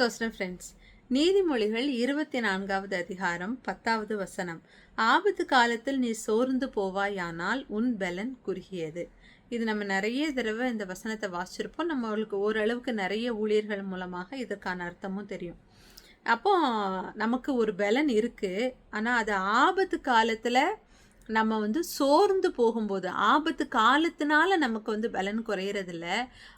சோஸ்டம் friends நீதிமொழிகள் இருபத்தி நான்காவது அதிகாரம் பத்தாவது வசனம். ஆபத்து காலத்தில் நீ சோர்ந்து போவாயானால் உன் பலன் குறுகியது. இது நம்ம நிறைய தடவை இந்த வசனத்தை வாசிச்சிருப்போம். நம்மளுக்கு ஓரளவுக்கு நிறைய ஊழியர்கள் மூலமாக இதற்கான அர்த்தமும் தெரியும். அப்போ நமக்கு ஒரு பலன் இருக்குது ஆனால் அது ஆபத்து காலத்தில் நம்ம வந்து சோர்ந்து போகும்போது ஆபத்து காலத்தினால நமக்கு வந்து பலன் குறையறதில்ல.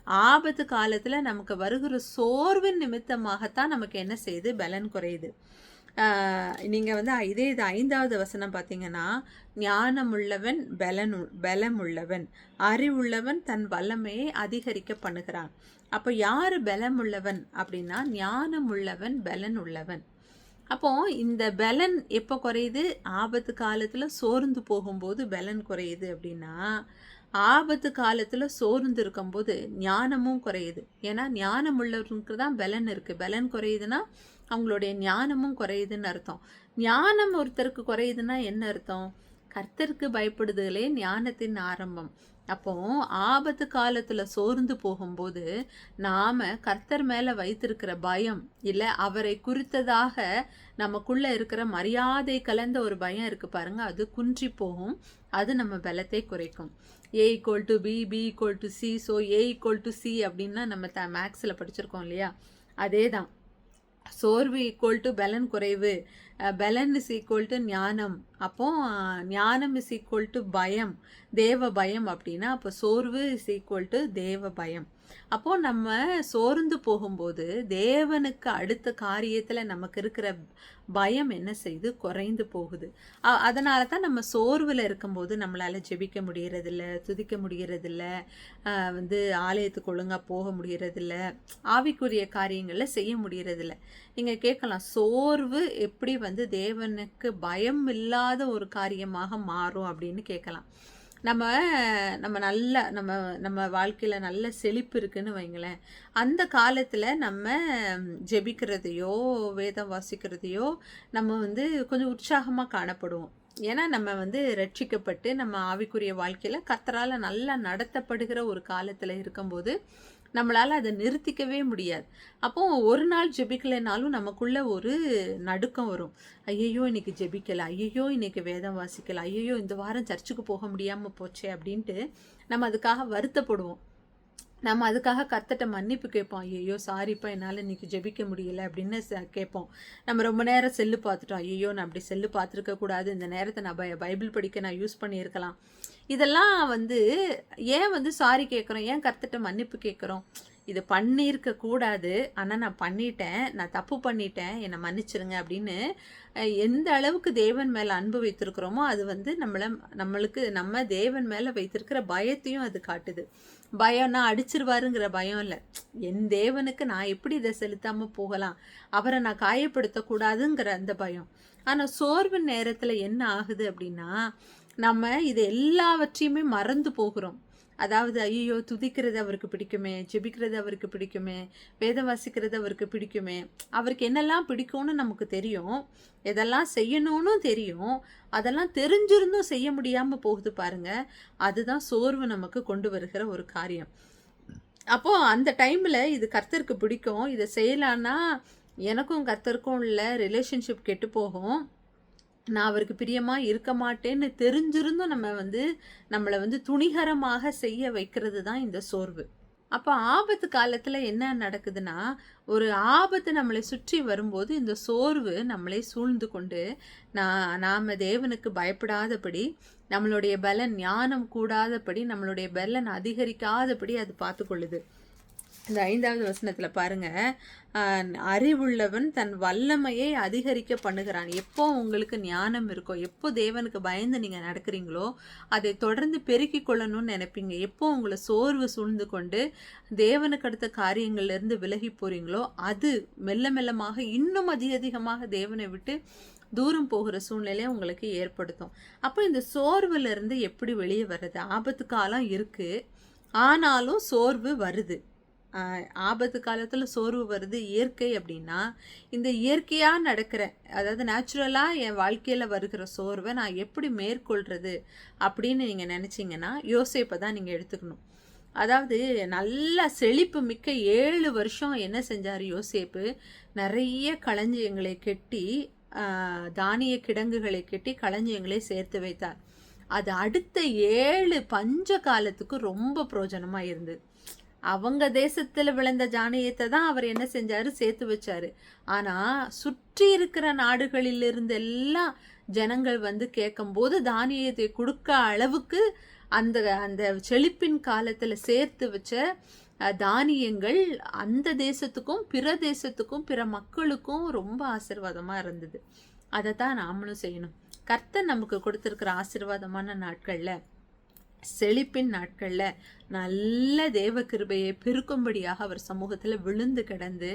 ஆபத்து காலத்தில் நமக்கு வருகிற சோர்வின் நிமித்தமாகத்தான் நமக்கு என்ன செய்யுது? பலன் குறையுது. நீங்கள் வந்து இதே இது ஐந்தாவது வசனம் பார்த்தீங்கன்னா ஞானமுள்ளவன் பலனு பலமுள்ளவன். அறிவுள்ளவன் தன் வல்லமையை அதிகரிக்க பண்ணுகிறான் அப்போ யார் பலமுள்ளவன் அப்படின்னா ஞானமுள்ளவன் பலன் அப்போது இந்த பலன் எப்போ குறையுது? ஆபத்து காலத்தில் சோர்ந்து போகும்போது பலன் குறையுது அப்படின்னா ஆபத்து காலத்தில் சோர்ந்து இருக்கும்போது ஞானமும் குறையுது. ஏன்னா ஞானம் உள்ளவருக்கு தான் பலன் இருக்குது பலன் குறையுதுன்னா அவங்களுடைய ஞானமும் குறையுதுன்னு அர்த்தம். ஞானம் ஒருத்தருக்கு குறையுதுன்னா என்ன அர்த்தம்? கர்த்தருக்கு பயப்படுதலே ஞானத்தின் ஆரம்பம். அப்போ ஆபத்து காலத்தில் சோர்ந்து போகும்போது நாம் கர்த்தர் மேலே வைத்திருக்கிற பயம் இல்லை அவரை குறித்ததாக நமக்குள்ளே இருக்கிற மரியாதை கலந்த ஒரு பயம் இருக்குது பாருங்க அது குன்றி போகும் அது நம்ம பலத்தை குறைக்கும். A equal to B B equal to C so A equal to C அப்படின்னா நம்ம த மேக்ஸில் படிச்சிருக்கோம் இல்லையா? அதே தான் சோர்வு ஈக்குவல் டு பலன் குறைவு. பலன் இஸ் ஈக்குவல் டு ஞானம். அப்போ ஞானம் இஸ் ஈக்குவல் டு பயம். தேவ பயம் அப்படின்னா அப்போ சோர்வு இஸ் ஈக்குவல் டு தேவ பயம் அப்போ நம்ம சோர்ந்து போகும்போது தேவனுக்கு அடுத்த காரியத்தில் நமக்கு இருக்கிற பயம் என்ன செய்து? குறைந்து போகுது. அதனால தான் நம்ம சோர்வில் இருக்கும்போது நம்மளால் ஜெபிக்க முடியறதில்ல துதிக்க முடியறதில்ல வந்து ஆலயத்துக்கு ஒழுங்காக போக முடியறதில்ல ஆவிக்குரிய காரியங்களில் செய்ய முடியறதில்ல. நீங்கள் கேட்கலாம் சோர்வு எப்படி வந்து தேவனுக்கு பயம் இல்லாத ஒரு காரியமாக மாறும் அப்படின்னு கேட்கலாம். நம்ம நம்ம நல்ல நம்ம நம்ம வாழ்க்கையில் நல்ல செழிப்பு இருக்குன்னு வைங்களேன். அந்த காலத்தில் நம்ம ஜெபிக்கிறதையோ வேதம் வாசிக்கிறதையோ நம்ம வந்து கொஞ்சம் உற்சாகமாக காணப்படுவோம். ஏன்னா நம்ம வந்து ரட்சிக்கப்பட்டு நம்ம ஆவிக்குரிய வாழ்க்கையில் கத்தரால் நல்லா நடத்தப்படுகிற ஒரு காலத்தில் இருக்கும்போது நம்மளால் அதை நிறுத்திக்கவே முடியாது. அப்போ ஒரு நாள் ஜெபிக்கலைனாலும் நமக்குள்ள ஒரு நடுக்கம் வரும். ஐயையோ இன்னைக்கு ஜெபிக்கலை. ஐயையோ இன்னைக்கு வேதம் வாசிக்கலை. ஐயையோ இந்த வாரம் சர்ச்சுக்கு போக முடியாமல் போச்சே அப்படின்ட்டு நம்ம அதுக்காக வருத்தப்படுவோம். நம்ம அதுக்காக கர்த்தட்ட மன்னிப்பு கேட்போம். ஐயோ சாரிப்பா என்னால் இன்றைக்கி ஜெபிக்க முடியல அப்படின்னு கேட்போம். நம்ம ரொம்ப நேரம் செல்லு பார்த்துட்டோம். ஐயோ நான் அப்படி செல்லு பார்த்துருக்க கூடாது இந்த நேரத்தை நான் பைபிள் படிக்க நான் யூஸ் பண்ணியிருக்கலாம். இதெல்லாம் வந்து ஏன் வந்து சாரி கேட்குறோம் ஏன் கற்றுட்ட மன்னிப்பு கேட்குறோம் இது பண்ணியிருக்க கூடாது. ஆனால் நான் பண்ணிட்டேன். நான் தப்பு பண்ணிட்டேன். என்னை மன்னிச்சிருங்க அப்படின்னு எந்த அளவுக்கு தேவன் மேலே அன்பு வைத்திருக்கிறோமோ அது வந்து நம்மளை நம்மளுக்கு நம்ம தேவன் மேலே வைத்திருக்கிற பயத்தையும் அது காட்டுது. பயம்னா அடிச்சிருவாருங்கிற பயம் இல்லை. என் தேவனுக்கு நான் எப்படி இதை செலுத்தாமல் போகலாம்? அவரை நான் காயப்படுத்தக்கூடாதுங்கிற அந்த பயம். ஆனால் சோர்வு நேரத்தில் என்ன ஆகுது அப்படின்னா நம்ம இது எல்லாவற்றையுமே மறந்து போகிறோம். அதாவது ஐயோ துதிக்கிறது அவருக்கு பிடிக்குமே ஜெபிக்கிறது அவருக்கு பிடிக்குமே வேதம் வாசிக்கிறது அவருக்கு பிடிக்குமே அவருக்கு என்னெல்லாம் பிடிக்கும்னு நமக்கு தெரியும் எதெல்லாம் செய்யணும்னு தெரியும் அதெல்லாம் தெரிஞ்சிருந்தும் செய்ய முடியாமல் போகுது பாருங்க. அதுதான் சோர்வு நமக்கு கொண்டு வருகிற ஒரு காரியம். அப்போது அந்த டைமில் இது கர்த்தருக்கு பிடிக்கும் இதை செய்யலான்னா எனக்கும் கர்த்தருக்கும் உள்ள ரிலேஷன்ஷிப் கெட்டு போகும். நான் அவருக்கு பிரியமாக இருக்க மாட்டேன்னு தெரிஞ்சிருந்தும் நம்ம வந்து நம்மளை வந்து துணிகரமாக செய்ய வைக்கிறது தான் இந்த சோர்வு. அப்போ ஆபத்து காலத்தில் என்ன நடக்குதுன்னா ஒரு ஆபத்து நம்மளை சுற்றி வரும்போது இந்த சோர்வு நம்மளை சூழ்ந்து கொண்டு நான் நாம் தேவனுக்கு பயப்படாதபடி நம்மளுடைய பலன் ஞானம் கூடாதபடி நம்மளுடைய பலன் அதிகரிக்காதபடி அது பார்த்துக்கொள்ளுது. இந்த ஐந்தாவது வசனத்தில் பாருங்கள் அறிவுள்ளவன் தன் வல்லமையை அதிகரிக்க பண்ணுகிறான். எப்போ உங்களுக்கு ஞானம் இருக்கோ எப்போ தேவனுக்கு பயந்து நீங்கள் நடக்கிறீங்களோ அதை தொடர்ந்து பெருக்கி கொள்ளணும்னு நினைப்பீங்க. எப்போ உங்களை சோர்வு சூழ்ந்து கொண்டு தேவனுக்கு அடுத்த காரியங்கள்லேருந்து விலகி போகிறீங்களோ அது மெல்ல மெல்லமாக இன்னும் அதிக அதிகமாக தேவனை விட்டு தூரம் போகிற சூழ்நிலையை உங்களுக்கு ஏற்படுத்தும். அப்போ இந்த சோர்வுலேருந்து எப்படி வெளியே வர்றது? ஆபத்து காலம் இருக்குது ஆனாலும் சோர்வு வருது. ஆபத்து காலத்தில் சோர்வு வருது இயற்கை அப்படின்னா இந்த இயற்கையாக நடக்கிற அதாவது நேச்சுரலாக என் வாழ்க்கையில் வருகிற சோர்வை நான் எப்படி மேற்கொள்கிறது அப்படின்னு நீங்கள் நினச்சிங்கன்னா யோசிப்பை தான் நீங்கள் எடுத்துக்கணும். அதாவது நல்லா செழிப்பு மிக்க ஏழு வருஷம் என்ன செஞ்சார் யோசேப்பு? நிறைய களஞ்சியங்களை கெட்டி தானிய கிடங்குகளை கெட்டி களஞ்சியங்களை சேர்த்து வைத்தார். அது அடுத்த ஏழு பஞ்ச காலத்துக்கு ரொம்ப பிரயோஜனமா இருந்தது. அவங்க தேசத்தில் விளைந்த ஜானியத்தை தான் அவர் என்ன செஞ்சாரு? சேர்த்து வச்சாரு. ஆனால் சுற்றி இருக்கிற நாடுகளிலிருந்து எல்லாம் ஜனங்கள் வந்து கேட்கும்போது தானியத்தை கொடுக்க அளவுக்கு அந்த அந்த செழிப்பின் காலத்தில் சேர்த்து வச்ச தானியங்கள் அந்த தேசத்துக்கும் பிற தேசத்துக்கும் பிற மக்களுக்கும் ரொம்ப ஆசிர்வாதமாக இருந்தது. அதை தான் நாமளும் செய்யணும். கர்த்தர் நமக்கு கொடுத்துருக்கிற ஆசிர்வாதமான நாட்களில் செழிப்பின் நாட்களில் நல்ல தேவ கிருபையை பெருக்கும்படியாக அவர் சமூகத்தில் விழுந்து கிடந்து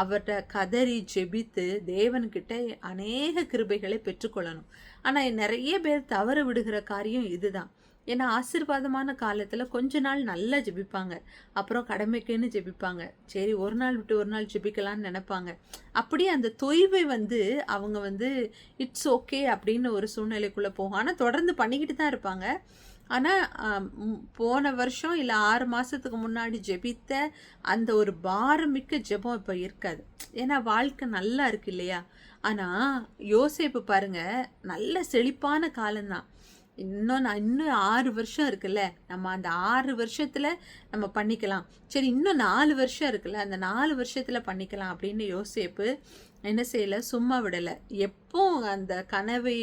அவர்கிட்ட கதறி ஜெபித்து தேவன்கிட்ட அநேக கிருபைகளை பெற்றுக்கொள்ளணும். ஆனால் நிறைய பேர் தவற விடுகிற காரியம் இதுதான். ஏன்னா ஆசீர்வாதமான காலத்தில் கொஞ்ச நாள் நல்லா ஜெபிப்பாங்க. அப்புறம் கடமைக்குன்னு ஜெபிப்பாங்க. சரி ஒரு நாள் விட்டு ஒரு நாள் ஜெபிக்கலாம்னு நினைப்பாங்க. அப்படியே அந்த தொய்வை வந்து அவங்க வந்து இட்ஸ் ஓகே அப்படின்னு ஒரு சூழ்நிலைக்குள்ளே போகும். ஆனால் தொடர்ந்து பண்ணிக்கிட்டு தான் இருப்பாங்க. ஆனால் போன வருஷம் இல்லை ஆறு மாதத்துக்கு முன்னாடி ஜெபித்த அந்த ஒரு பாரமிக்க ஜெபம் இப்போ இருக்காது. ஏன்னா வாழ்க்கை நல்லா இருக்கு இல்லையா? ஆனால் யோசேப்பு பாருங்க நல்ல செழிப்பான காலம்தான். இன்னும் நான் இன்னும் ஆறு வருஷம் இருக்குல்ல நம்ம அந்த ஆறு வருஷத்தில் நம்ம பண்ணிக்கலாம். சரி இன்னும் நாலு வருஷம் இருக்குல்ல அந்த நாலு வருஷத்தில் பண்ணிக்கலாம் அப்படின்னு யோசேப்பு என்ன செய்யல? சும்மா விடலை. எப்போ அந்த கனவை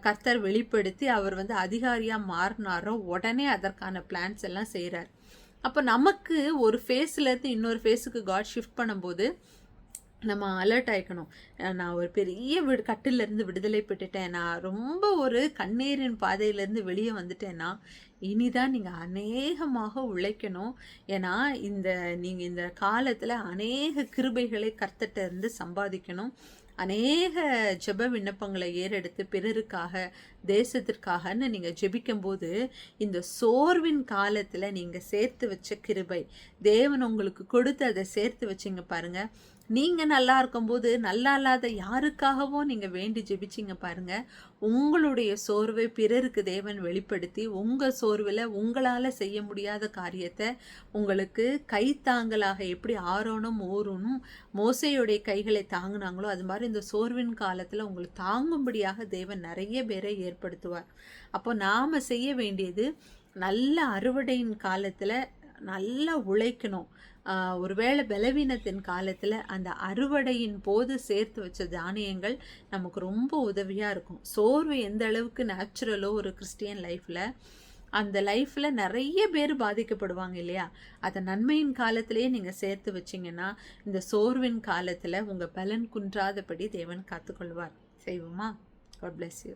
கர்த்தர் வெளிப்படுத்தி அவர் வந்து அதிகாரியாக மாறினாரோ உடனே அதற்கான பிளான்ஸ் எல்லாம் செய்கிறார் அப்போ நமக்கு ஒரு ஃபேஸ்லேருந்து இன்னொரு ஃபேஸுக்கு காட் ஷிஃப்ட் பண்ணும்போது நம்ம அலர்ட் ஆகிக்கணும் நான் ஒரு பெரிய விடு கட்டிலேருந்து விடுதலை பெற்றுட்டேன். நான் ரொம்ப ஒரு கண்ணீரின் பாதையிலேருந்து வெளியே வந்துட்டேன்னா இனிதான் நீங்கள் அநேகமாக உழைக்கணும். ஏன்னா இந்த நீங்கள் இந்த காலத்தில் அநேக கிருபைகளை கர்த்தட்ட இருந்து சம்பாதிக்கணும். அநேக ஜெப விண்ணப்பங்களை ஏறெடுத்து பிறருக்காக தேசத்திற்காகன்னு நீங்கள் ஜெபிக்கும்போது இந்த சோர்வின் காலத்தில் நீங்கள் சேர்த்து வச்ச கிருபை தேவன் உங்களுக்கு கொடுத்து அதை சேர்த்து வச்சிங்க பாருங்கள் நீங்கள் நல்லா இருக்கும்போது நல்லா இல்லாத யாருக்காகவோ நீங்கள் வேண்டி ஜெபிச்சிங்க பாருங்கள் உங்களுடைய சோர்வை பிறருக்கு தேவன் வெளிப்படுத்தி உங்கள் சோர்வில் உங்களால் செய்ய முடியாத காரியத்தை உங்களுக்கு கை தாங்கலாக எப்படி ஆரோனும் ஓரணும் மோசையுடைய கைகளை தாங்குனாங்களோ அது மாதிரி இந்த சோர்வின் காலத்தில் உங்களுக்கு தாங்கும்படியாக தேவன் நிறைய பேரை ஏற்படுத்துவார். அப்போ நாம் செய்ய வேண்டியது நல்ல அறுவடையின் காலத்தில் நல்லா உழைக்கணும். ஒருவேளை பலவீனத்தின் காலத்தில் அந்த அறுவடையின் போது சேர்த்து வச்ச தானியங்கள் நமக்கு ரொம்ப உதவியாக இருக்கும். சோர்வு எந்த அளவுக்கு நேச்சுரலோ ஒரு கிறிஸ்டியன் லைஃப்பில் அந்த லைஃப்பில் நிறைய பேர் பாதிக்கப்படுவாங்க இல்லையா? அதை நன்மையின் காலத்திலேயே நீங்கள் சேர்த்து வச்சிங்கன்னா இந்த சோர்வின் காலத்தில் உங்கள் பலன் குன்றாதபடி தேவன் காத்துக்கொள்வார். செய்வோமா? God bless you